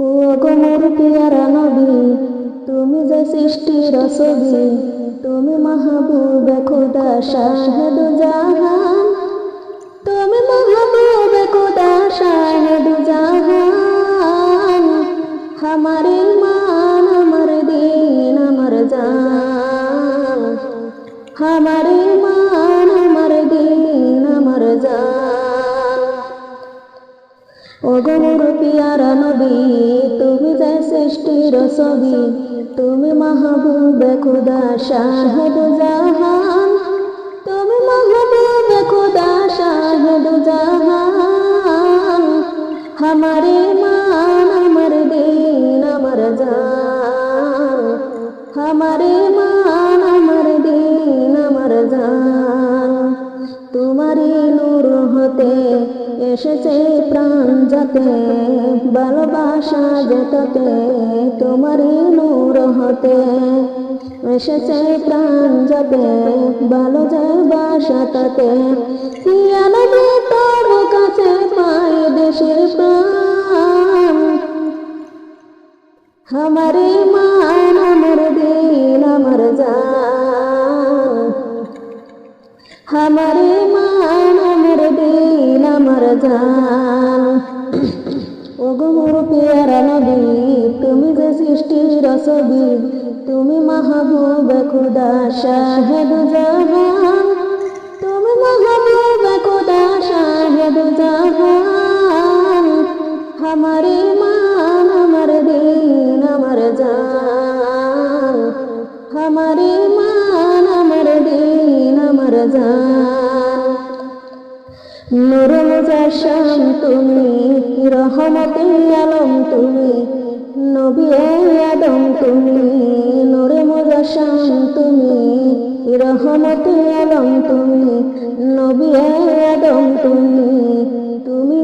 ও গো মোর পিয়ারা নবী তুমি যে সৃষ্টির ছবি তুমি মাহবুব খুদা শাহেদ জাহান তুমি মাহবুব খুদা শাহেদ জাহান हमारे मान अमर दीन अमर जान हमारे ও গৌর পিয়ারা নবী তুমি যে সৃষ্টির ছবি তুমি মাহবুব খুদা শাহেদ জাহান তুমি মাহবুব খুদা শাহেদ জাহান हमारे যাতে, ভালোবাসা যেতাতে তোমারই নূর হতে। এসেছে প্রাণ যাতে, ভালো যে বাসা তাতে। তোর কাছে পাই দেশের প্রাণ। আমারে মান, আমার দিন, আমার যা আমারে ছবি তুমি মাহবুব খুদা শাহেদ জাহান তুমি মাহবুব খুদা শাহেদ জাহান हमारे मान अमर दीन अमर जान हमारे मान अमर दीन अमर जान নূর মুজাশাম তুমি রহমতে আলম তুমি নবী আদম তুমি নূরে মুজাশাম তুমি রহমতে আলম তুমি নবী আদম তুমি তুমি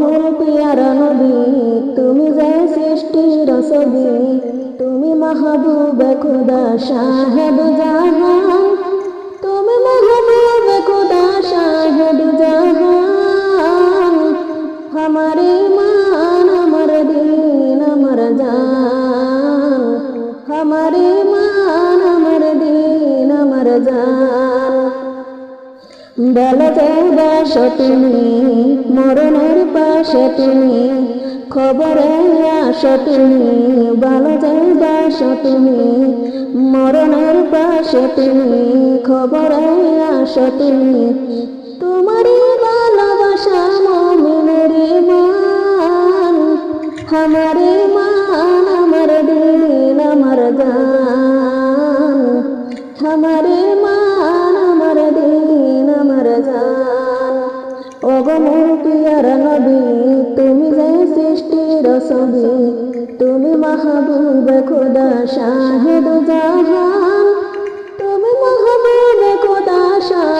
মোর পিয়ারা নবী, তুমি যে সৃষ্টির সবি তুমি মাহবুব খুদা সাহেব জাহান, তুমি মাহবুব খুদা সাহেব জাহান। আমারে মান আমার দিন, আমার জান, আমারে বেলা যাইবাসে তুমি মরণের পাশে তুমি। খবরে আসো তুমি ভালো যাইবাসো তুমি মরণের পাশে তুমি। খবরে আসো তুমি তোমারই ভালোবাসা মমিনের মান। আমারে মান, আমার দিন, আমার গান। তুমি যে সৃষ্টির ছবি তুমি মাহবুব খোদা শাহেদ জাহান তুমি মাহবুব খোদা শাহ